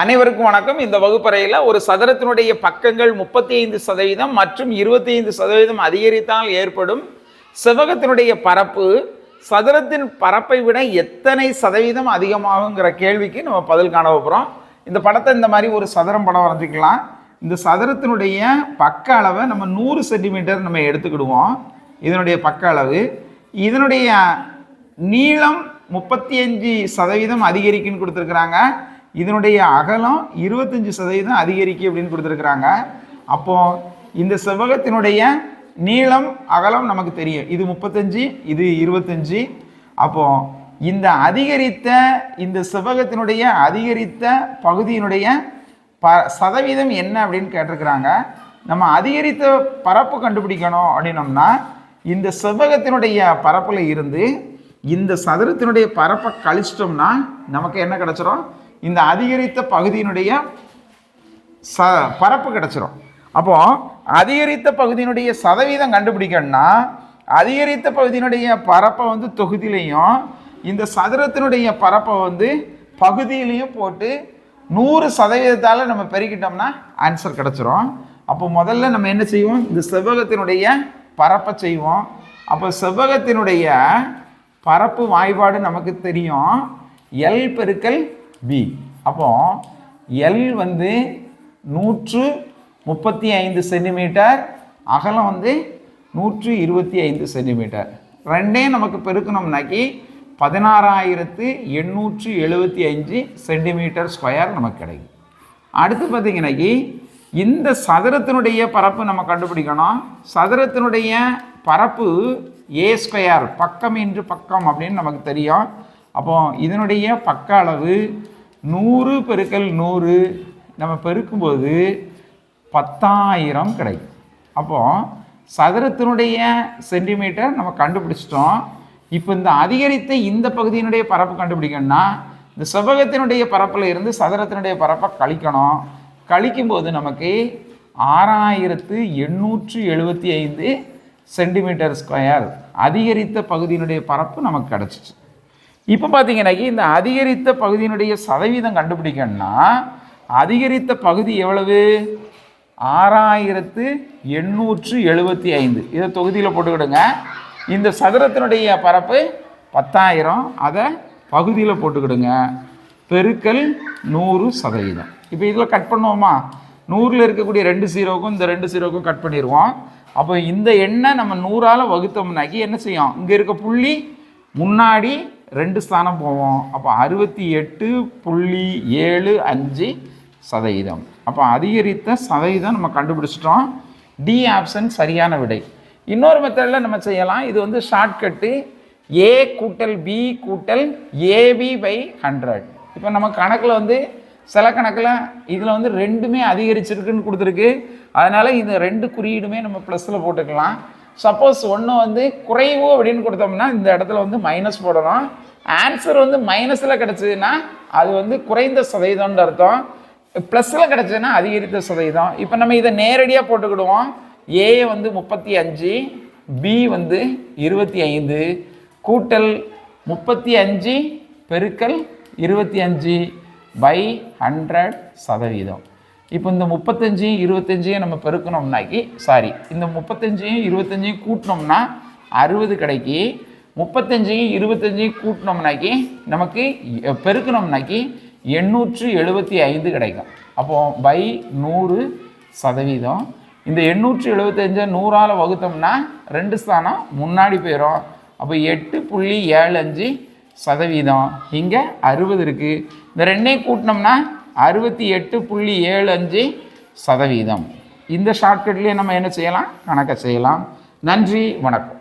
அனைவருக்கும் வணக்கம். இந்த வகுப்பறையில் ஒரு சதுரத்தினுடைய பக்கங்கள் முப்பத்தி ஐந்து சதவீதம் மற்றும் இருபத்தி ஐந்து சதவீதம் அதிகரித்தால் ஏற்படும் செவ்வகத்தினுடைய பரப்பு சதுரத்தின் பரப்பை விட எத்தனை சதவீதம் அதிகமாகுங்கிற கேள்விக்கு நம்ம பதில் காண போகிறோம் இந்த படத்தை இந்த மாதிரி ஒரு சதுரம் படம் வரைஞ்சிக்கலாம். இந்த சதுரத்தினுடைய பக்க அளவை நம்ம நூறு சென்டிமீட்டர் நம்ம எடுத்துக்கிடுவோம். இதனுடைய பக்க அளவு. இதனுடைய நீளம் முப்பத்தி அஞ்சு சதவீதம் அதிகரிக்குன்னு கொடுத்துருக்குறாங்க. இதனுடைய அகலம் இருபத்தஞ்சி சதவீதம் அதிகரிக்கு அப்படின்னு கொடுத்துருக்குறாங்க. அப்போ இந்த செவ்வகத்தினுடைய நீளம் அகலம் நமக்கு தெரியும். இது முப்பத்தஞ்சு இது இருபத்தஞ்சி. அப்போ இந்த அதிகரித்த இந்த செவ்வகத்தினுடைய அதிகரித்த பகுதியினுடைய ப சதவீதம் என்ன அப்படின்னு கேட்டிருக்கிறாங்க. நம்ம அதிகரித்த பரப்பு கண்டுபிடிக்கணும் அப்படின்னோம்னா இந்த செவ்வகத்தினுடைய பரப்பில் இருந்து இந்த சதுரத்தினுடைய பரப்பை கழிச்சிட்டோம்னா நமக்கு என்ன கிடச்சிரும்? இந்த அதிகரித்த பகுதியினுடைய ச பரப்பு கிடச்சிரும். அப்போது அதிகரித்த பகுதியினுடைய சதவீதம் கண்டுபிடிக்கணும்னா அதிகரித்த பகுதியினுடைய பரப்பை வந்து தொகுதியிலையும் இந்த சதுரத்தினுடைய பரப்பை வந்து பகுதியிலையும் போட்டு நூறு சதவீதத்தால் நம்ம பெருக்கிட்டோம்னா ஆன்சர் கிடச்சிரும். அப்போ முதல்ல நம்ம என்ன செய்வோம்? இந்த செவ்வகத்தினுடைய பரப்பை செய்வோம். அப்போ செவ்வகத்தினுடைய பரப்பு வாய்பாடு நமக்கு தெரியும். எல் பெருக்கல் பி அப்போ எல் வந்து நூற்று முப்பத்தி ஐந்து சென்டிமீட்டர் அகலம் வந்து நூற்று இருபத்தி ஐந்து சென்டிமீட்டர். ரெண்டே நமக்கு பெருக்கணும்னாக்கி பதினாறாயிரத்து எண்ணூற்று எழுபத்தி அஞ்சு சென்டிமீட்டர் ஸ்கொயர் நமக்கு கிடைக்கும். அடுத்து பார்த்தீங்கன்னாக்கி இந்த சதுரத்தினுடைய பரப்பு நம்ம கண்டுபிடிக்கணும். சதுரத்தினுடைய பரப்பு ஏ ஸ்கொயர் பக்கம் இன்று பக்கம் அப்படின்னு நமக்கு தெரியும். அப்போ இதனுடைய பக்க அளவு நூறு பெருக்கல் நூறு நம்ம பெருக்கும்போது பத்தாயிரம் கிடைக்கும். அப்போ சதுரத்தினுடைய சென்டிமீட்டர் நம்ம கண்டுபிடிச்சிட்டோம். இப்போ இந்த அதிகரித்த இந்த பகுதியினுடைய பரப்பு கண்டுபிடிக்கணும்னா இந்த செவ்வகத்தினுடைய பரப்பில் இருந்து சதுரத்தினுடைய பரப்பை கழிக்கணும். கழிக்கும்போது நமக்கு ஆறாயிரத்து எண்ணூற்று எழுபத்தி ஐந்து சென்டிமீட்டர் ஸ்கொயர் அதிகரித்த பகுதியினுடைய பரப்பு நமக்கு கிடச்சிச்சு. இப்போ பார்த்தீங்கன்னாக்கி இந்த அதிகரித்த பகுதியினுடைய சதவீதம் கண்டுபிடிக்கணும்னா அதிகரித்த பகுதி எவ்வளவு? ஆறாயிரத்து எண்ணூற்று எழுபத்தி ஐந்து. இதை தொகுதியில் போட்டுக்கிடுங்க. இந்த சதுரத்தினுடைய பரப்பு பத்தாயிரம். அதை பகுதியில் போட்டுக்கிடுங்க. பெருக்கல் நூறு சதவீதம். இப்போ இதில் கட் பண்ணுவோமா? நூறில் இருக்கக்கூடிய ரெண்டு சீரோக்கும் இந்த ரெண்டு சீரோக்கும் கட் பண்ணிடுவோம். அப்போ இந்த எண்ணை நம்ம நூறால் வகுத்தோம்னாக்கி என்ன செய்யும்? இங்கே இருக்க புள்ளி முன்னாடி ரெண்டு ஸ்தானம் போவோம். அப்போ அறுபத்தி எட்டு புள்ளி ஏழு அஞ்சு சதவீதம். அப்போ அதிகரித்த சதவீதம் நம்ம கண்டுபிடிச்சிட்டோம். டி ஆப்ஷன் சரியான விடை. இன்னொரு மெத்தடில் நம்ம செய்யலாம். இது வந்து ஷார்ட்கட்டு ஏ கூட்டல் பி கூட்டல் ஏபி பை ஹண்ட்ரட் இப்போ நம்ம கணக்கில் வந்து சில கணக்கில் இதில் வந்து ரெண்டுமே அதிகரிச்சிருக்குன்னு கொடுத்துருக்கு. அதனால் இந்த ரெண்டு குறியீடுமே நம்ம ப்ளஸில் போட்டுக்கலாம். சப்போஸ் ஒன்று வந்து குறைவு அப்படின்னு கொடுத்தோம்னா இந்த இடத்துல வந்து மைனஸ் போடணும் ஆன்சர் வந்து மைனஸில் கிடச்சதுன்னா அது வந்து குறைந்த சதவீதம்னு அர்த்தம். ப்ளஸில் கிடச்சதுன்னா அதிகரித்த சதவீதம். இப்போ நம்ம இதை நேரடியாக போட்டுக்கிடுவோம். ஏ வந்து முப்பத்தி அஞ்சு பி வந்து இருபத்தி ஐந்து. கூட்டல் முப்பத்தி அஞ்சு பெருக்கல் இருபத்தி அஞ்சு பை ஹண்ட்ரட் சதவீதம். இப்போ இந்த முப்பத்தஞ்சையும் இருபத்தஞ்சையும் நம்ம பெருக்கணும்னாக்கி சாரி இந்த முப்பத்தஞ்சையும் இருபத்தஞ்சையும் கூட்டினோம்னா அறுபது கிடைக்கி முப்பத்தஞ்சையும் இருபத்தஞ்சையும் கூட்டினோம்னாக்கி நமக்கு பெருக்கணும்னாக்கி எண்ணூற்று எழுபத்தி ஐந்து கிடைக்கும். அப்போ பை நூறு சதவீதம். இந்த எண்ணூற்று எழுபத்தஞ்சை நூறால் வகுத்தோம்னா ரெண்டு ஸ்தானம் முன்னாடி போயிடும் அப்போ எட்டு புள்ளி ஏழு அஞ்சு சதவீதம். இங்கே அறுபது இருக்குது இந்த ரெண்டையும் கூட்டினோம்னா அறுபத்தி எட்டு புள்ளி ஏழு அஞ்சு சதவீதம். இந்த ஷார்ட்கட்லேயே நம்ம என்ன செய்யலாம்? கணக்கை செய்யலாம். நன்றி வணக்கம்.